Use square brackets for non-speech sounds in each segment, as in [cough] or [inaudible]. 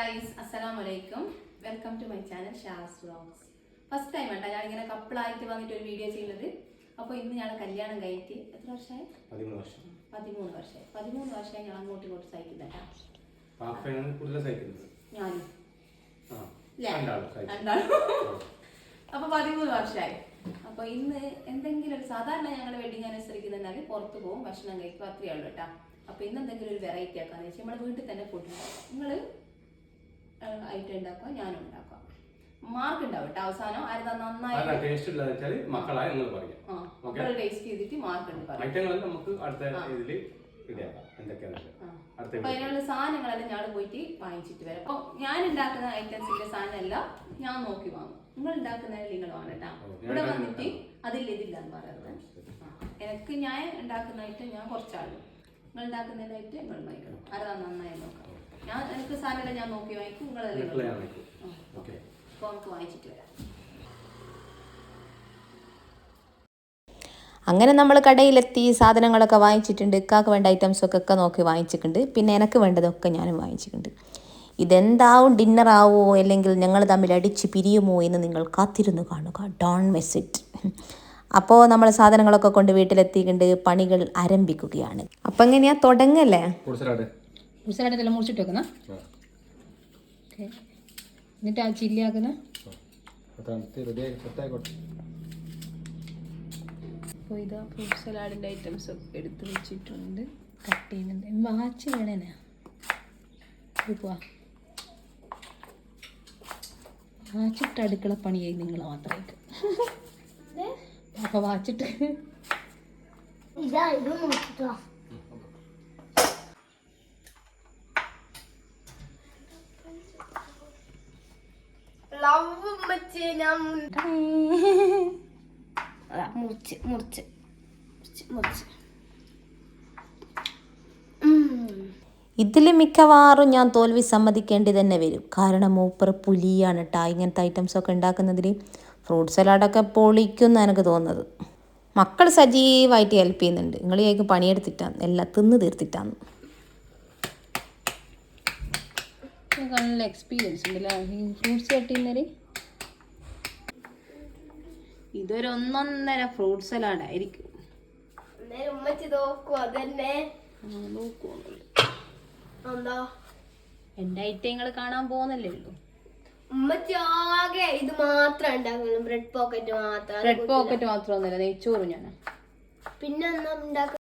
Guys അസ്സലാം വലൈക്കും welcome to my channel Shaz vlogs first time ആട്ടോ ഞാനിങ്ങനെ കപ്പിളായിട്ട് വന്നിട്ട് ഒരു വീഡിയോ ചെയ്യുന്നത്. അപ്പോൾ ഇന്ന് ഞാൻ കല്യാണം കഴിഞ്ഞിട്ട് എത്ര വർഷമായി? പതിമൂന്ന് വർഷം. പതിമൂന്ന് വർഷമായി. പതിമൂന്ന് വർഷമായി ഞാൻ അങ്ങോട്ടും ഇങ്ങോട്ടും സഹിക്കുന്നത്. ഞാനും. അപ്പൊ പതിമൂന്ന് വർഷമായി. അപ്പൊ ഇന്ന് എന്തെങ്കിലും ഒരു സാധാരണ ഞങ്ങളുടെ വെഡിങ് അനുസരിക്കുന്നെന്നാൽ പുറത്ത് പോകും ഭക്ഷണം കഴിക്കും അത്രയേ ഉള്ളൂ കേട്ടോ. അപ്പൊ ഇന്ന് എന്തെങ്കിലും ഒരു വെറൈറ്റി ആക്കാന്ന് വെച്ചാൽ നമ്മുടെ വീട്ടിൽ തന്നെ ഫുഡ് നിങ്ങൾ നിങ്ങൾ ഐറ്റം ഉണ്ടാക്കുക ഞാനും ഉണ്ടാക്കുക മാർക്ക് ഉണ്ടാവും കേട്ടോ അവസാനം ആരതാ നന്നായി? ടേസ്റ്റ് വെച്ചാൽ മക്കളായ നിങ്ങൾ പറയാം. മക്കൾ ടേസ്റ്റ് ചെയ്തിട്ട് മാർക്ക് ഉണ്ട് പറയും. ഐറ്റങ്ങളെല്ലാം നമുക്ക് അടുത്ത ഇതിൽ ഇടാം എന്തൊക്കെയാണെന്ന് ആ. അടുത്ത അപ്പൊ അതിനുള്ള സാധനങ്ങളെല്ലാം ഞാൻ പോയിട്ട് വാങ്ങിച്ചിട്ട് വരാം. അപ്പൊ ഞാൻ ഉണ്ടാക്കുന്ന ഐറ്റംസിന്റെ സാധനമെല്ലാം ഞാൻ നോക്കി വാങ്ങും. നിങ്ങൾ ഉണ്ടാക്കുന്ന നിങ്ങൾ വാങ്ങട്ടാ ഇവിടെ വന്നിട്ട് അതില്ല എന്ന് പറയുന്നത്. എനിക്ക് ഞാൻ ഉണ്ടാക്കുന്ന ഐറ്റം ഞാൻ കുറച്ചാളും. നിങ്ങൾ ഉണ്ടാക്കുന്നതായിട്ട് നിങ്ങൾ വാങ്ങിക്കണം. അതാ നന്നായി നോക്കാം ഞാൻ എനിക്ക് സാധനമെല്ലാം ഞാൻ നോക്കി വാങ്ങിക്കും നിങ്ങൾ ഫോൺ നമുക്ക് വാങ്ങിച്ചിട്ട് വരാം. അങ്ങനെ നമ്മൾ കടയിലെത്തി സാധനങ്ങളൊക്കെ വാങ്ങിച്ചിട്ടുണ്ട് ഇക്കാക്ക് വേണ്ട ഐറ്റംസൊക്കെ ഒക്കെ നോക്കി വാങ്ങിച്ചിട്ടുണ്ട് പിന്നെ എനിക്ക് വേണ്ടതൊക്കെ ഞാനും വാങ്ങിച്ചിട്ടുണ്ട്. ഇതെന്താവും ഡിന്നർ ആവോ അല്ലെങ്കിൽ ഞങ്ങൾ തമ്മിൽ അടിച്ച് പിരിയുമോ എന്ന് നിങ്ങൾ കാത്തിരുന്നു കാണുക. ഡോൺ മെസ്സിറ്റ് അപ്പോൾ നമ്മൾ സാധനങ്ങളൊക്കെ കൊണ്ട് വീട്ടിലെത്തിയിട്ടുണ്ട് പണികൾ ആരംഭിക്കുകയാണ്. അപ്പം എങ്ങനെയാ തുടങ്ങല്ലേ? ഉസലായിട്ടെല്ലാം മുറിച്ചിട്ട് വെക്കുന്ന ഓക്കെ. എന്നിട്ട് ആ ചില്ലി ആക്കുന്ന റെഡിയായി സെറ്റായിക്കോട്ടെ അപ്പോൾ ഇതാ ഫ്രൂട്ട് സലാഡിന്റെ ഐറ്റംസ് ഒക്കെ എടുത്ത് വെച്ചിട്ടുണ്ട്. കട്ട് ചെയ്യുന്നുണ്ട്. വാച്ച് വേണേനാ പോവാ. വാച്ചിട്ട് അടുക്കള പണിയായി നിങ്ങൾ മാത്രമായിട്ട്. [laughs] അപ്പോൾ വാച്ചിട്ട് ഇതാ ഇത് നോക്കിട്ടോ ലവ് മച്ചേ ഞാൻ മുറിച്ച് മുറിച്ച് മുറിച്ച് മുറിച്ച്. ഇതിൽ മിക്കവാറും ഞാൻ തോൽവി സമ്മതിക്കേണ്ടി തന്നെ വരും. കാരണം മൂപ്പർ പുലിയാണ് കേട്ടോ ഇങ്ങനത്തെ ഐറ്റംസൊക്കെ ഉണ്ടാക്കുന്നതിൽ ഫ്രൂട്ട് സലാഡൊക്കെ പൊളിക്കുമെന്ന് എനിക്ക് തോന്നുന്നത്. മക്കൾ സജീവമായിട്ട് ഹെൽപ്പ് ചെയ്യുന്നുണ്ട്. നിങ്ങൾ ചോദിക്കും പണിയെടുത്തിട്ടാണ് എല്ലാം തിന്ന് തീർത്തിട്ടാണ് നല്ല എക്സ്പീരിയൻസ് ഉണ്ടല്ലേ ഈ ഫ്രൂട്ട്സ് കട്ട് ചെയ്യുന്നവര് ഇതൊരു ഒന്നൊന്നര ഫ്രൂട്ട് സലാഡ് ആയിരിക്കും. എന്റെ ഐറ്റങ്ങൾ കാണാൻ പോകുന്നല്ലേ? ഉള്ളൂ ഉമ്മച്ചാകെ ഇത് മാത്രം ഉണ്ടാക്കുന്നു ബ്രെഡ് പോക്കറ്റ് മാത്രം. ബ്രെഡ് പോക്കറ്റ് മാത്രമൊന്നുമല്ല നെയ്ച്ചോറും ഞാൻ പിന്നെ എന്താ ഉണ്ടാക്കുക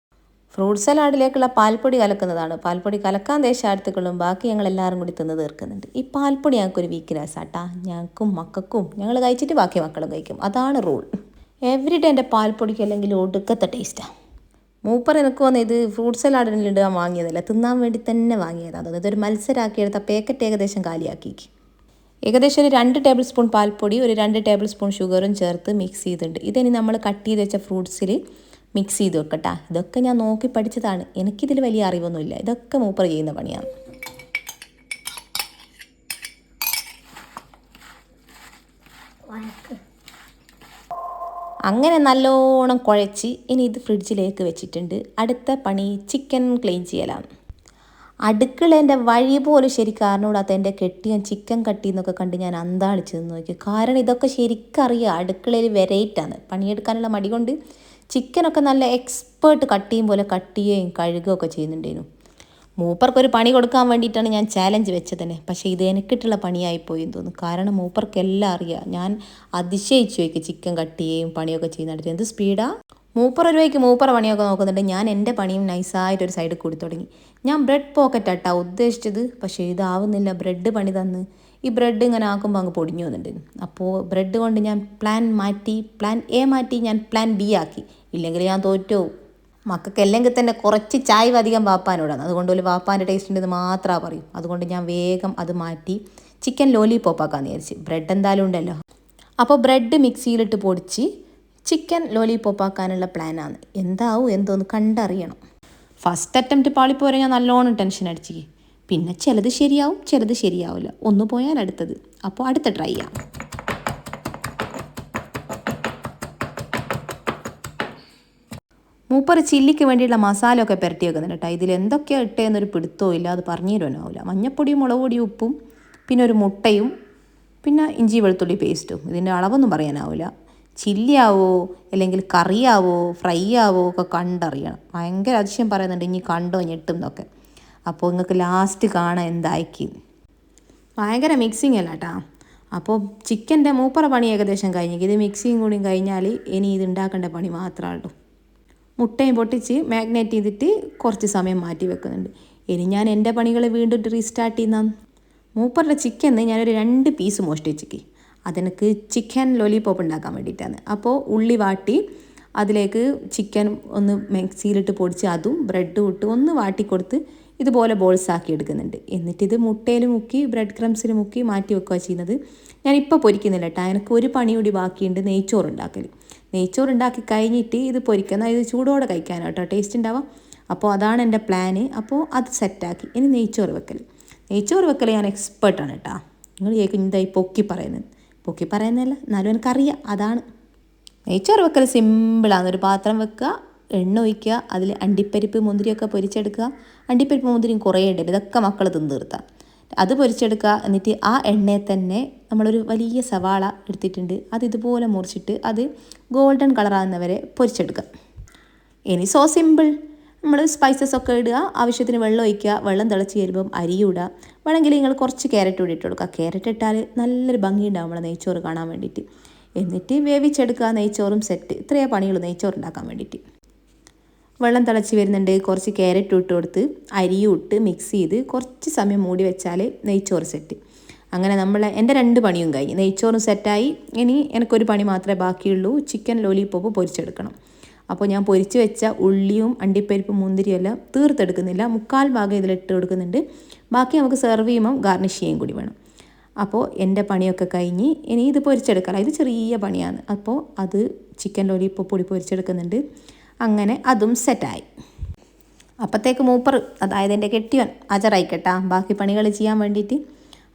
ഫ്രൂട്ട് സലാഡിലേക്കുള്ള പാൽപ്പൊടി കലക്കുന്നതാണ്. പാൽപ്പൊടി കലക്കാൻ ദേശാർത്ഥികളും ബാക്കി ഞങ്ങൾ എല്ലാവരും കൂടി തിന്ന് തീർക്കുന്നുണ്ട്. ഈ പാൽപ്പൊടി ഞങ്ങൾക്കൊരു വീക്ക്നെസ് ആട്ടാ. ഞങ്ങൾക്കും മക്കൾക്കും ഞങ്ങൾ കഴിച്ചിട്ട് ബാക്കി മക്കളും കഴിക്കും. അതാണ് റൂൾ എവറി ഡേ എന്റെ പാൽപ്പൊടിക്ക് അല്ലെങ്കിൽ ഒടുക്കത്തെ ടേസ്റ്റാണ് മൂപ്പർ എനിക്ക് വന്ന് ഇത് ഫ്രൂട്ട് സലാഡിനിടാൻ വാങ്ങിയതല്ല തിന്നാൻ വേണ്ടി തന്നെ വാങ്ങിയതാണ് അതായത് ഒരു മത്സരമാക്കി എടുത്ത പാക്കറ്റ് ഏകദേശം കാലിയാക്കി ഏകദേശം ഒരു രണ്ട് ടേബിൾ സ്പൂൺ പാൽപ്പൊടി ഒരു രണ്ട് ടേബിൾ സ്പൂൺ ഷുഗറും ചേർത്ത് മിക്സ് ചെയ്തിട്ടുണ്ട്. ഇതിനി നമ്മൾ കട്ട് ചെയ്ത് വെച്ച ഫ്രൂട്ട്സിൽ മിക്സ് ചെയ്ത് വെക്കട്ടാ. ഇതൊക്കെ ഞാൻ നോക്കി പഠിച്ചതാണ്. എനിക്കിതിൽ വലിയ അറിവൊന്നുമില്ല. ഇതൊക്കെ മൂപ്പർ ചെയ്യുന്ന പണിയാണ്. അങ്ങനെ നല്ലോണം കുഴച്ച് ഇനി ഇത് ഫ്രിഡ്ജിലേക്ക് വെച്ചിട്ടുണ്ട്. അടുത്ത പണി ചിക്കൻ ക്ലീൻ ചെയ്യലാണ്. അടുക്കളേന്റെ വഴി പോലും ശരിക്കും അറിഞ്ഞൂടാത്ത എന്റെ കെട്ടിയൻ ചിക്കൻ കട്ടി എന്നൊക്കെ കണ്ട് ഞാൻ അന്താളിച്ച് നിന്ന് നോക്കി. കാരണം ഇതൊക്കെ ശരിക്കും അറിയാം അടുക്കളയിൽ വെറൈറ്റാണ് പണിയെടുക്കാനുള്ള മടി കൊണ്ട് ചിക്കനൊക്കെ നല്ല എക്സ്പേർട്ട് കട്ട് ചെയ്യും പോലെ കട്ട് ചെയ്യുകയും കഴുകുകയൊക്കെ ചെയ്യുന്നുണ്ടായിരുന്നു മൂപ്പർക്കൊരു പണി കൊടുക്കാൻ വേണ്ടിയിട്ടാണ് ഞാൻ ചാലഞ്ച് വെച്ചത് തന്നെ പക്ഷേ ഇത് എനിക്കിട്ടുള്ള പണിയായിപ്പോയി തോന്നുന്നു. കാരണം മൂപ്പർക്ക് എല്ലാം അറിയാം. ഞാൻ അതിശയിച്ചു വയ്ക്കും ചിക്കൻ കട്ട് ചെയ്യുകയും പണിയൊക്കെ ചെയ്യുന്നുണ്ട് എന്ത് സ്പീഡാ മൂപ്പർ ഒരു വയ്ക്ക് മൂപ്പർ പണിയൊക്കെ നോക്കുന്നുണ്ട്. ഞാൻ എന്റെ പണിയും നൈസായിട്ട് ഒരു സൈഡിൽ കൂടി തുടങ്ങി. ഞാൻ ബ്രെഡ് പോക്കറ്റ് ആട്ടാ ഉദ്ദേശിച്ചത്. പക്ഷേ ഇതാവുന്നില്ല. ബ്രെഡ് പണി തന്ന്. ഈ ബ്രെഡ് ഇങ്ങനെ ആക്കുമ്പോൾ അങ്ങ് പൊടിഞ്ഞു വന്നിട്ടുണ്ട്. അപ്പോൾ ബ്രെഡ് കൊണ്ട് ഞാൻ പ്ലാൻ മാറ്റി പ്ലാൻ എ മാറ്റി ഞാൻ പ്ലാൻ ബി ആക്കി. ഇല്ലെങ്കിൽ ഞാൻ തോറ്റോ മക്കൾക്ക് അല്ലെങ്കിൽ തന്നെ കുറച്ച് ചായ അധികം വാപ്പാനോടാണ്. അതുകൊണ്ട് ഒരു വാപ്പാന്റെ ടേസ്റ്റ് ഉണ്ടെന്ന് മാത്രമേ പറയും. അതുകൊണ്ട് ഞാൻ വേഗം അത് മാറ്റി ചിക്കൻ ലോലിപോപ്പ് ആക്കാമെന്ന് വിചാരിച്ച്. ബ്രെഡ് എന്തായാലും ഉണ്ടല്ലോ. അപ്പോൾ ബ്രെഡ് മിക്സിയിലിട്ട് പൊടിച്ച് ചിക്കൻ ലോലിപോപ്പാക്കാനുള്ള പ്ലാനാണ് എന്താവും എന്തോന്ന് കണ്ടറിയണം. ഫസ്റ്റ് അറ്റംപ്റ്റ് പാളിപ്പോരെ ഞാൻ നല്ലോണം ടെൻഷൻ അടിച്ചു. പിന്നെ ചിലത് ശരിയാവും ചിലത് ശരിയാവില്ല. ഒന്ന് പോയാൽ അടുത്തത്. അപ്പോൾ അടുത്ത ട്രൈ ചെയ്യാം മൂപ്പർ ചില്ലിക്ക് വേണ്ടിയുള്ള മസാല ഒക്കെ പുരട്ടി വെക്കുന്നുണ്ട് കേട്ടോ. ഇതിൽ എന്തൊക്കെയാണ് ഇട്ടേന്നൊരു പിടുത്തോ ഇല്ല. അത് പറഞ്ഞു തരുവാനാവില്ല മഞ്ഞപ്പൊടിയും മുളക് പൊടിയും ഉപ്പും പിന്നെ ഒരു മുട്ടയും പിന്നെ ഇഞ്ചി വെളുത്തുള്ളി പേസ്റ്റും. ഇതിന്റെ അളവൊന്നും പറയാനാവില്ല ചില്ലിയാവോ അല്ലെങ്കിൽ കറിയാവോ ഫ്രൈ ആവോ ഒക്കെ കണ്ടറിയണം. ഭയങ്കര അതിശയം പറയുന്നുണ്ട് ഇനി കണ്ടോ ഞെട്ടും എന്നൊക്കെ. അപ്പോൾ നിങ്ങൾക്ക് ലാസ്റ്റ് കാണാൻ എന്തായിക്ക് ഭയങ്കര മിക്സിങ് അല്ല കേട്ടാ അപ്പോൾ ചിക്കന്റെ മൂപ്പറ പണി ഏകദേശം കഴിഞ്ഞു. ഇത് മിക്സിയും കൂടി കഴിഞ്ഞാൽ ഇനി ഇത് ഉണ്ടാക്കേണ്ട പണി മാത്രമേ മുട്ടയും പൊട്ടിച്ച് മാഗ്നേറ്റ് ചെയ്തിട്ട് കുറച്ച് സമയം മാറ്റി വെക്കുന്നുണ്ട്. ഇനി ഞാൻ എന്റെ പണികൾ വീണ്ടും റീസ്റ്റാർട്ട് ചെയ്യുന്ന മൂപ്പറുടെ ചിക്കന്ന് ഞാനൊരു രണ്ട് പീസ് മോഷ്ടിച്ചിക്ക് അതെനിക്ക് ചിക്കൻ ലോലിപോപ്പ് ഉണ്ടാക്കാൻ വേണ്ടിയിട്ടാണ്. അപ്പോൾ ഉള്ളി വാട്ടി അതിലേക്ക് ചിക്കൻ ഒന്ന് മിക്സിയിലിട്ട് പൊടിച്ച് അതും ബ്രെഡും ഇട്ട് ഒന്ന് വാട്ടിക്കൊടുത്ത് ഇതുപോലെ ബോൾസ് ആക്കി എടുക്കുന്നുണ്ട്. എന്നിട്ടിത് മുട്ടയിൽ മുക്കി ബ്രെഡ് ക്രംസിൽ മുക്കി മാറ്റി വെക്കുക ചെയ്യുന്നത്. ഞാനിപ്പോൾ പൊരിക്കുന്നില്ല കേട്ടോ എനിക്ക് ഒരു പണി കൂടി ബാക്കിയുണ്ട് നെയ്ച്ചോറ് ഉണ്ടാക്കൽ ഉണ്ടാക്കി കഴിഞ്ഞിട്ട് ഇത് പൊരിക്കുന്ന ഇത് ചൂടോടെ കഴിക്കാനാണ് കേട്ടോ ടേസ്റ്റ് ഉണ്ടാവാം അപ്പോൾ അതാണ് എന്റെ പ്ലാന് അപ്പോൾ അത് സെറ്റാക്കി ഇനി നെയ്ച്ചോറ് വെക്കൽ നെയ്ച്ചോറ് വെക്കൽ ഞാൻ എക്സ്പേർട്ടാണ് കേട്ടോ നിങ്ങൾ കേൾക്കും എന്തായി പൊക്കി പറയുന്നത്? പൊക്കി പറയുന്നതല്ല. എന്നാലും എനിക്കറിയാം. അതാണ്. നെയ്ച്ചോറ് വെക്കൽ സിമ്പിളാണ് ഒരു പാത്രം വെക്കുക എണ്ണ ഒഴിക്കുക അതിൽ അണ്ടിപ്പരിപ്പ് മുന്തിരിയൊക്കെ പൊരിച്ചെടുക്കുക. അണ്ടിപ്പരിപ്പ് മുന്തിരിയും കുറേ ഉണ്ട് ഇതൊക്കെ മക്കൾ തിന്ന് തീർത്താം. അത് പൊരിച്ചെടുക്കുക എന്നിട്ട് ആ എണ്ണയെ തന്നെ നമ്മളൊരു വലിയ സവാള എടുത്തിട്ടുണ്ട്. അത് ഇതുപോലെ മുറിച്ചിട്ട് അത് ഗോൾഡൻ കളറാകുന്നവരെ പൊരിച്ചെടുക്കുക. ഇനി സോ സിമ്പിൾ നമ്മൾ സ്പൈസസ് ഒക്കെ ഇടുക ആവശ്യത്തിന് വെള്ളം ഒഴിക്കുക വെള്ളം തിളച്ച് വരുമ്പം അരി ഇടുക. വേണമെങ്കിൽ നിങ്ങൾ കുറച്ച് ക്യാരറ്റ് കൂടി ഇട്ട് കൊടുക്കുക. ക്യാരറ്റ് ഇട്ടാൽ നല്ലൊരു ഭംഗിയുണ്ടാവും നമ്മളെ നെയ്ച്ചോറ് കാണാൻ വേണ്ടിയിട്ട്. എന്നിട്ട് വേവിച്ചെടുക്കുക നെയ്ച്ചോറും സെറ്റ് ഇത്രയേ പണിയുള്ളൂ നെയ്ച്ചോറ് ഉണ്ടാക്കാൻ വേണ്ടിയിട്ട്. വെള്ളം തിളച്ച് വരുന്നുണ്ട്. കുറച്ച് ക്യാരറ്റ് ഇട്ട് കൊടുത്ത് അരിയും ഇട്ട് മിക്സ് ചെയ്ത് കുറച്ച് സമയം മൂടി വെച്ചാൽ നെയ്ച്ചോറ് സെറ്റ് അങ്ങനെ നമ്മൾ എന്റെ രണ്ട് പണിയും കഴിഞ്ഞ്. നെയ്ച്ചോറും സെറ്റായി ഇനി എനിക്കൊരു പണി മാത്രമേ ബാക്കിയുള്ളൂ. ചിക്കൻ ലോലിപോപ്പ് പൊരിച്ചെടുക്കണം. അപ്പോൾ ഞാൻ പൊരിച്ച് വെച്ച ഉള്ളിയും അണ്ടിപ്പരിപ്പും മുന്തിരിയും എല്ലാം തീർത്തെടുക്കുന്നില്ല. മുക്കാൽ ഭാഗം ഇതിലിട്ട് കൊടുക്കുന്നുണ്ട്. ബാക്കി നമുക്ക് സെർവ് ചെയ്യുമ്പം ഗാർണിഷ് ചെയ്യും കൂടി വേണം. അപ്പോൾ എന്റെ പണിയൊക്കെ കഴിഞ്ഞ് ഇനി ഇത് പൊരിച്ചെടുക്കാം ഇത് ചെറിയ പണിയാണ്. അപ്പോൾ അത് ചിക്കൻ ലോലിപോപ്പ് പൊടി പൊരിച്ചെടുക്കുന്നുണ്ട്. അങ്ങനെ അതും സെറ്റായി. അപ്പോഴത്തേക്ക് മൂപ്പർ അതായത് എന്റെ കെട്ടിയവൻ അജറായിക്കട്ടാ. ബാക്കി പണികൾ ചെയ്യാൻ വേണ്ടിയിട്ട്.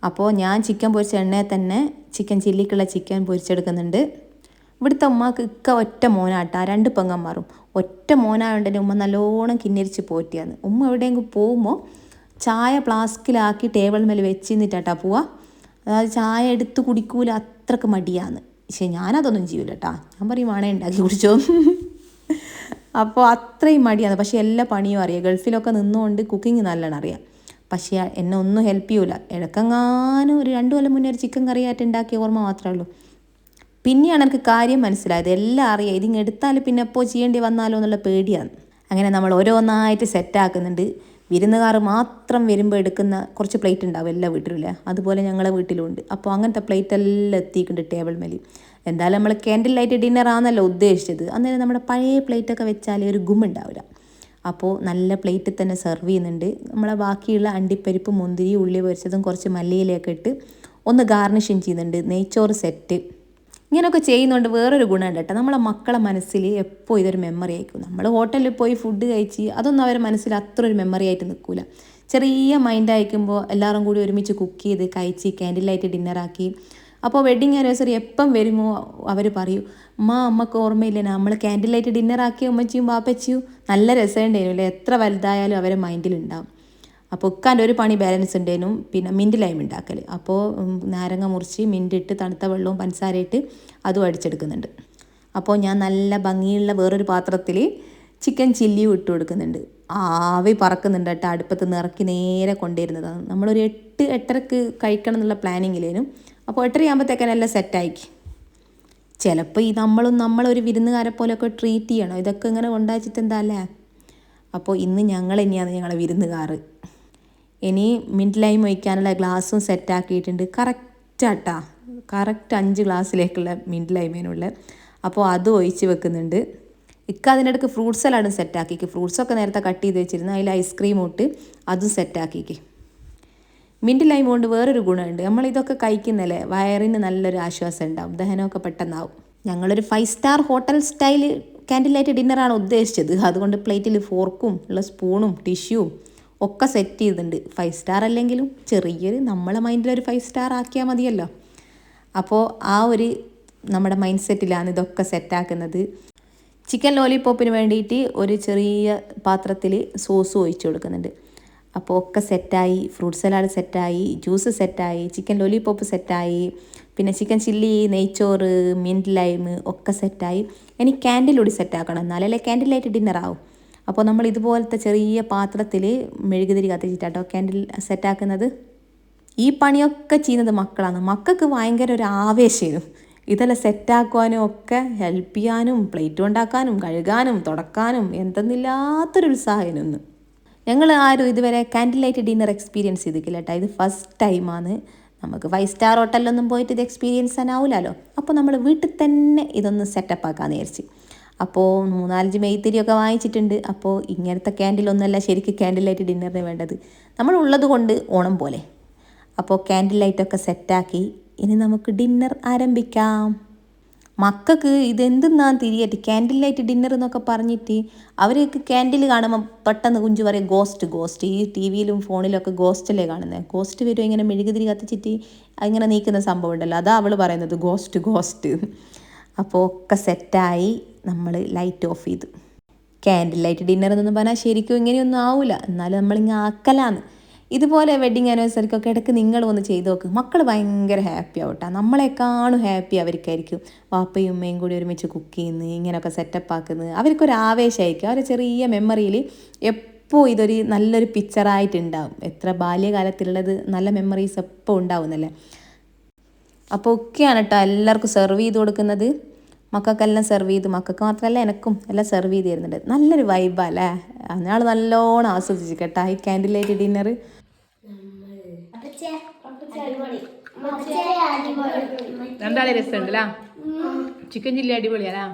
അപ്പോൾ ഞാൻ ചിക്കൻ പൊരിച്ച എണ്ണയിൽ തന്നെ ചിക്കൻ ചില്ലിക്കുള്ള ചിക്കൻ പൊരിച്ചെടുക്കുന്നുണ്ട്. ഇവിടുത്തെ ഉമ്മക്ക് ഇക്ക ഒറ്റ മോനാട്ടാ. രണ്ട് പെങ്ങന്മാരും. ഒറ്റ മോനായതുകൊണ്ട് ഉമ്മ നല്ലോണം കിന്നരിച്ച് പോറ്റിയാണ്. ഉമ്മ എവിടെയെങ്കിലും പോകുമ്പോൾ ചായ ഫ്ലാസ്കിലാക്കി ടേബിൾ മേൽ വെച്ച് നിന്നിട്ടാട്ടാ പോവാ. അതായത് ചായ എടുത്ത് കുടിക്കൂല അത്രയ്ക്ക് മടിയാന്ന് പക്ഷേ ഞാനതൊന്നും ചെയ്യൂല കേട്ടാ ഞാൻ പറയും വേണേ ഉണ്ടാക്കി കുടിച്ചോ. അപ്പോൾ അത്രയും മടിയാണ്. പക്ഷേ എല്ലാ പണിയും അറിയാം. ഗൾഫിലൊക്കെ നിന്നുകൊണ്ട് കുക്കിംഗ് നല്ലോണം അറിയാം. പക്ഷേ എന്നെ ഒന്നും ഹെൽപ്പ് ചെയ്യൂല. ഇടക്കെങ്ങാനും ഒരു രണ്ടു കൊല്ലം മുന്നേ ഒരു ചിക്കൻ കറിയായിട്ട് ഉണ്ടാക്കിയ ഓർമ്മ മാത്രമേ ഉള്ളൂ. പിന്നെയാണ് എനിക്ക് കാര്യം മനസ്സിലായത്. എല്ലാം അറിയാം. ഇതിങ്ങ് എടുത്താൽ പിന്നെ എപ്പോൾ ചെയ്യേണ്ടി വന്നാലോ എന്നുള്ള പേടിയാണ്. അങ്ങനെ നമ്മൾ ഓരോന്നായിട്ട് സെറ്റാക്കുന്നുണ്ട് വിരുന്നുകാർ മാത്രം വരുമ്പോൾ എടുക്കുന്ന കുറച്ച് പ്ലേറ്റ് ഉണ്ടാവും എല്ലാ വീട്ടിലും അതുപോലെ ഞങ്ങളെ വീട്ടിലുണ്ട് അപ്പോൾ അങ്ങനത്തെ പ്ലേറ്റ് എല്ലാം എത്തിയിട്ടുണ്ട് ടേബിൾ മേൽ എന്തായാലും നമ്മൾ ക്യാൻഡിൽ ലൈറ്റ് ഡിന്നർ ആണെന്നല്ലോ ഉദ്ദേശിച്ചത്. അന്നേരം നമ്മുടെ പഴയ പ്ലേറ്റൊക്കെ വെച്ചാൽ ഒരു ഗുമ്മുണ്ടാവില്ല അപ്പോൾ നല്ല പ്ലേറ്റിൽ തന്നെ സെർവ് ചെയ്യുന്നുണ്ട്. നമ്മളെ ബാക്കിയുള്ള അണ്ടിപ്പരിപ്പ് മുന്തിരി ഉള്ളി പൊരിച്ചതും കുറച്ച് മല്ലിയിലൊക്കെ ഇട്ട് ഒന്ന് ഗാർണിഷിങ് ചെയ്യുന്നുണ്ട്. നെയ്ച്ചോറ് സെറ്റ് ഇങ്ങനെയൊക്കെ ചെയ്യുന്നതുകൊണ്ട് വേറൊരു ഗുണമുണ്ട് കേട്ടോ. നമ്മളെ മക്കളെ മനസ്സിൽ എപ്പോൾ ഇതൊരു മെമ്മറി ആയിരിക്കും. നമ്മൾ ഹോട്ടലിൽ പോയി ഫുഡ് കഴിച്ച് അതൊന്നും അവരുടെ മനസ്സിൽ അത്ര ഒരു മെമ്മറി ആയിട്ട് നിൽക്കില്ല ചെറിയ മൈൻഡ് അയക്കുമ്പോൾ എല്ലാവരും കൂടി ഒരുമിച്ച് കുക്ക് ചെയ്ത് കഴിച്ച് ക്യാൻഡിൽ ലൈറ്റ് ഡിന്നറാക്കി അപ്പോൾ വെഡ്ഡിങ് ആനിവേഴ്സറി എപ്പം വരുമോ അവർ പറയൂ. അമ്മ അമ്മയ്ക്ക് ഓർമ്മയില്ല നമ്മൾ ക്യാൻഡിൽ ലൈറ്റ് ആക്കിയ ഉമ്മച്ചിയും ബാപ്പച്ചിയും നല്ല രസമുണ്ടായിരുന്നു അല്ലേ എത്ര വലുതായാലും അവരെ മൈൻഡിലുണ്ടാവും. അപ്പോൾ ഉക്കാന്റെ ഒരു പണി ബാലൻസ് ഉണ്ടേനും പിന്നെ മിന്റ് ലൈം ഉണ്ടാക്കൽ അപ്പോൾ നാരങ്ങ മുറിച്ച് മിന്റ് ഇട്ട് തണുത്ത വെള്ളവും പഞ്ചസാര ഇട്ട് അതും അടിച്ചെടുക്കുന്നുണ്ട്. അപ്പോൾ ഞാൻ നല്ല ഭംഗിയുള്ള വേറൊരു പാത്രത്തിൽ ചിക്കൻ ചില്ലിയും ഇട്ട് കൊടുക്കുന്നുണ്ട്. ആവി പറക്കുന്നുണ്ട് കേട്ടോ അടുപ്പത്ത് നിന്ന് ഇറക്കി നേരെ കൊണ്ടുവരുന്നതാണ് നമ്മളൊരു എട്ട് എട്ടരക്ക് കഴിക്കണം എന്നുള്ള പ്ലാനിങ്ങിലേനും അപ്പോൾ എട്ടരയാകുമ്പോഴത്തേക്കാണ് എല്ലാം സെറ്റായിക്ക് ചിലപ്പോൾ ഈ നമ്മളും നമ്മളൊരു വിരുന്നുകാരെ പോലെയൊക്കെ ട്രീറ്റ് ചെയ്യണം. ഇതൊക്കെ ഇങ്ങനെ ഉണ്ടാച്ചിട്ട് എന്താ അല്ലേ അപ്പോൾ ഇന്ന് ഞങ്ങൾ തന്നെയാണ് ഞങ്ങളെ വിരുന്നുകാർ ഇനി മിന്റ് ലൈം ഒഴിക്കാനുള്ള ഗ്ലാസ്സും സെറ്റാക്കിയിട്ടുണ്ട് കറക്റ്റാട്ടാ കറക്റ്റ് അഞ്ച് ഗ്ലാസ്സിലേക്കുള്ള മിന്റ് ലൈമേനുള്ള അപ്പോൾ അത് ഒഴിച്ച് വെക്കുന്നുണ്ട്. ഇക്ക അതിന്റെ അടുക്ക് ഫ്രൂട്ട് സലാഡും സെറ്റാക്കിക്ക് ഫ്രൂട്ട്സൊക്കെ നേരത്തെ കട്ട് ചെയ്ത് വെച്ചിരുന്നു. അതിൽ ഐസ്ക്രീം ഇട്ട് അതും സെറ്റാക്കിക്ക് മിന്റ് ലൈം കൊണ്ട് വേറൊരു ഗുണമുണ്ട്. നമ്മളിതൊക്കെ കഴിക്കുന്നല്ലേ? വയറിന് നല്ലൊരു ആശ്വാസം ഉണ്ടാവും. ദഹനമൊക്കെ പെട്ടെന്നാവും. ഞങ്ങളൊരു five star hotel style candle light ഡിന്നറാണ് ഉദ്ദേശിച്ചത്. അതുകൊണ്ട് പ്ലേറ്റിൽ ഫോർക്കും ഉള്ള സ്പൂണും ടിഷ്യൂവും ഒക്കെ സെറ്റ് ചെയ്തിട്ടുണ്ട്. ഫൈവ് സ്റ്റാർ അല്ലെങ്കിലും ചെറിയൊരു നമ്മളെ മൈൻഡിലൊരു ഫൈവ് സ്റ്റാർ ആക്കിയാൽ മതിയല്ലോ. അപ്പോൾ ആ ഒരു നമ്മുടെ മൈൻഡ് സെറ്റിലാണ് ഇതൊക്കെ സെറ്റാക്കുന്നത് ചിക്കൻ ലോലിപോപ്പിന് വേണ്ടിയിട്ട് ഒരു ചെറിയ പാത്രത്തിൽ സോസ് ഒഴിച്ചു കൊടുക്കുന്നുണ്ട്. അപ്പോൾ ഒക്കെ സെറ്റായി ഫ്രൂട്ട് സലാഡ് സെറ്റായി ജ്യൂസ് സെറ്റായി ചിക്കൻ ലോലിപോപ്പ് സെറ്റായി പിന്നെ ചിക്കൻ ചില്ലി നെയ്ച്ചോറ് മിന്റ് ലൈം ഒക്കെ സെറ്റായി ഇനി ക്യാൻഡിൽ കൂടി സെറ്റാക്കണം എന്നാലല്ലേ ക്യാൻഡിലായിട്ട് ഡിന്നർ ആവും. അപ്പോൾ നമ്മൾ ഇതുപോലത്തെ ചെറിയ പാത്രത്തിൽ മെഴുകുതിരി കത്തിച്ചിട്ടാട്ടോ ക്യാൻഡിൽ സെറ്റാക്കുന്നത് ഈ പണിയൊക്കെ ചെയ്യുന്നത് മക്കളാണ്. മക്കൾക്ക് ഭയങ്കര ഒരു ആവേശമായിരുന്നു ഇതെല്ലാം സെറ്റാക്കുവാനും ഒക്കെ ഹെൽപ്പ് ചെയ്യാനും പ്ലേറ്റ് ഉണ്ടാക്കാനും കഴുകാനും തുടക്കാനും എന്തെന്നില്ലാത്തൊരു ഉത്സാഹനൊന്ന് ഞങ്ങൾ ആരും ഇതുവരെ കാൻഡിൽ ലൈറ്റ് ഡിന്നർ എക്സ്പീരിയൻസ് ചെയ്തിട്ടില്ല കേട്ടോ. ഇത് ഫസ്റ്റ് ടൈമാണ് നമുക്ക് ഫൈവ് സ്റ്റാർ ഹോട്ടലിലൊന്നും പോയിട്ട് ഇത് എക്സ്പീരിയൻസ് ആവില്ലല്ലോ അപ്പോൾ നമ്മൾ വീട്ടിൽ തന്നെ ഇതൊന്ന് സെറ്റപ്പ് ആക്കാമെന്ന് വിചാരിച്ച്. അപ്പോൾ മൂന്നാലഞ്ച് മെയ്ത്തിരിയൊക്കെ വാങ്ങിച്ചിട്ടുണ്ട്. അപ്പോൾ ഇങ്ങനത്തെ ക്യാൻഡിലൊന്നുമല്ല ശരിക്കും ക്യാൻഡിൽ ലൈറ്റ് ഡിന്നറിന് വേണ്ടത്. നമ്മൾ ഉള്ളത് കൊണ്ട് ഓണം പോലെ. അപ്പോൾ ക്യാൻഡിൽ ലൈറ്റൊക്കെ സെറ്റാക്കി ഇനി നമുക്ക് ഡിന്നർ ആരംഭിക്കാം. മക്കൾക്ക് ഇതെന്തെന്നാന്ന് തിരിയറ്റ് ക്യാൻഡിൽ ലൈറ്റ് ഡിന്നർ എന്നൊക്കെ പറഞ്ഞിട്ട് അവർക്ക് ക്യാൻഡിൽ കാണുമ്പോൾ പെട്ടെന്ന് കുഞ്ചു പറയും ഗോസ്റ്റ് ഗോസ്റ്റ് ഈ ടി വിയിലും ഫോണിലൊക്കെ ഗോസ്റ്റല്ലേ കാണുന്നത് ഗോസ്റ്റ് വരും ഇങ്ങനെ മെഴുകുതിരി കത്തിച്ചിട്ട് ഇങ്ങനെ നീക്കുന്ന സംഭവം ഉണ്ടല്ലോ. അതാ അവൾ പറയുന്നത് ഗോസ്റ്റ് ഗോസ്റ്റ് അപ്പോൾ ഒക്കെ സെറ്റായി നമ്മൾ ലൈറ്റ് ഓഫ് ചെയ്തു. ക്യാൻഡിൽ ലൈറ്റ് ഡിന്നർ എന്നൊന്നും പറഞ്ഞാൽ ശരിക്കും ഇങ്ങനെയൊന്നും ആവില്ല എന്നാലും നമ്മളിങ്ങനെ ആക്കലാന്ന്. ഇതുപോലെ വെഡിങ് ആനിവേഴ്സറിക്കൊക്കെ ഇടയ്ക്ക് നിങ്ങൾ ഒന്ന് ചെയ്ത് നോക്ക്. മക്കൾ ഭയങ്കര ഹാപ്പി ആവട്ടെ. നമ്മളെക്കാളും ഹാപ്പി അവർക്കായിരിക്കും വാപ്പയും ഉമ്മയും കൂടി ഒരുമിച്ച് കുക്ക് ചെയ്യുന്നു ഇങ്ങനെയൊക്കെ സെറ്റപ്പ് ആക്കുന്നത് അവർക്കൊരു ആവേശമായിരിക്കും. അവരെ ചെറിയ മെമ്മറിയിൽ എപ്പോൾ ഇതൊരു നല്ലൊരു പിക്ചറായിട്ടുണ്ടാവും എത്ര ബാല്യകാലത്തിലുള്ളത് നല്ല മെമ്മറീസ് എപ്പോൾ ഉണ്ടാവുന്നല്ലേ. അപ്പോൾ ഒക്കെയാണ് കേട്ടോ എല്ലാവർക്കും സെർവ് ചെയ്ത് കൊടുക്കുന്നത്. മക്കൾക്കെല്ലാം സെർവ് ചെയ്തു. മക്കൾക്ക് മാത്രമല്ല എനക്കും എല്ലാം സെർവ് ചെയ്ത് തരുന്നുണ്ട്. നല്ലൊരു വൈബാ അല്ലേ അതിനാൾ നല്ലോണം ആസ്വദിച്ചു കേട്ടോ. ഈ ക്യാൻഡിൽ ഡിന്നർ രണ്ടാളെ രസമുണ്ടല്ല? ചിക്കൻ ചില്ലി അടിപൊളിയാ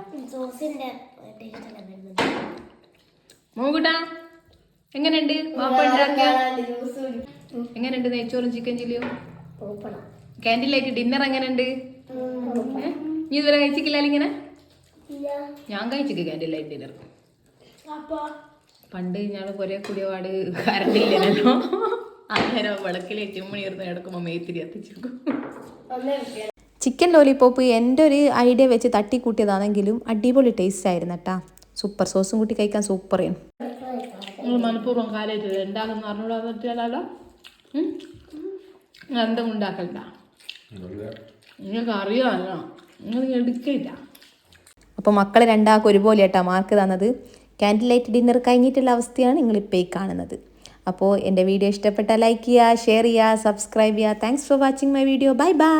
മൂകുട്ടാ എങ്ങനെയുണ്ട്? വാപ്പ ഉണ്ടാക്കിയ? എങ്ങനെയുണ്ട് നെയ്ച്ചോറും ചിക്കൻ ചില്ലിയും? ക്യാന്റീനിലേക്ക് ലൈറ്റ് ഡിന്നർ എങ്ങനെയുണ്ട്? നീ ഇതുവരെ കഴിച്ചിട്ടില്ല ഇങ്ങനെ? ഞാൻ കഴിച്ചിക്ക് ക്യാന്റീനിലേക്ക് ലൈറ്റ് ഡിന്നർ. പണ്ട് ഞാൻ കുറെ കുടിയപാട് കരണ്ടില്ലല്ലോ അങ്ങനെ വിളക്കിൽ ചിമ്മണി ഇരുന്ന് കിടക്കുമ്പോൾ മേത്തിരി കത്തിച്ചേക്കും ചിക്കൻ ലോലിപോപ്പ് എന്റെ ഒരു ഐഡിയ വെച്ച് തട്ടിക്കൂട്ടിയതാണെങ്കിലും അടിപൊളി ടേസ്റ്റ് ആയിരുന്നു കേട്ടാ. സൂപ്പർ സോസും കൂട്ടി കഴിക്കാൻ സൂപ്പർ ആയിരുന്നു നിങ്ങൾ മനഃപൂർവം കാലേറ്റ് ഉണ്ടാക്കുന്ന അറിഞ്ഞൂടാ പറ്റിയാലോ എന്തും ഉണ്ടാക്കണ്ട? നിങ്ങൾക്ക് അറിയാമല്ലോ നിങ്ങൾ എടുക്കില്ല അപ്പോൾ മക്കൾ രണ്ടാൾക്ക് ഒരുപോലെ ആട്ടാ മാർക്ക് തന്നത്. ക്യാൻഡിൽ ലൈറ്റ് ഡിന്നർ കഴിഞ്ഞിട്ടുള്ള അവസ്ഥയാണ് നിങ്ങളിപ്പോൾ ഈ കാണുന്നത്. അപ്പോൾ എന്റെ വീഡിയോ ഇഷ്ടപ്പെട്ടാൽ ലൈക്ക് ചെയ്യുക ഷെയർ ചെയ്യുക സബ്സ്ക്രൈബ് ചെയ്യുക. Thanks for watching my video bye bye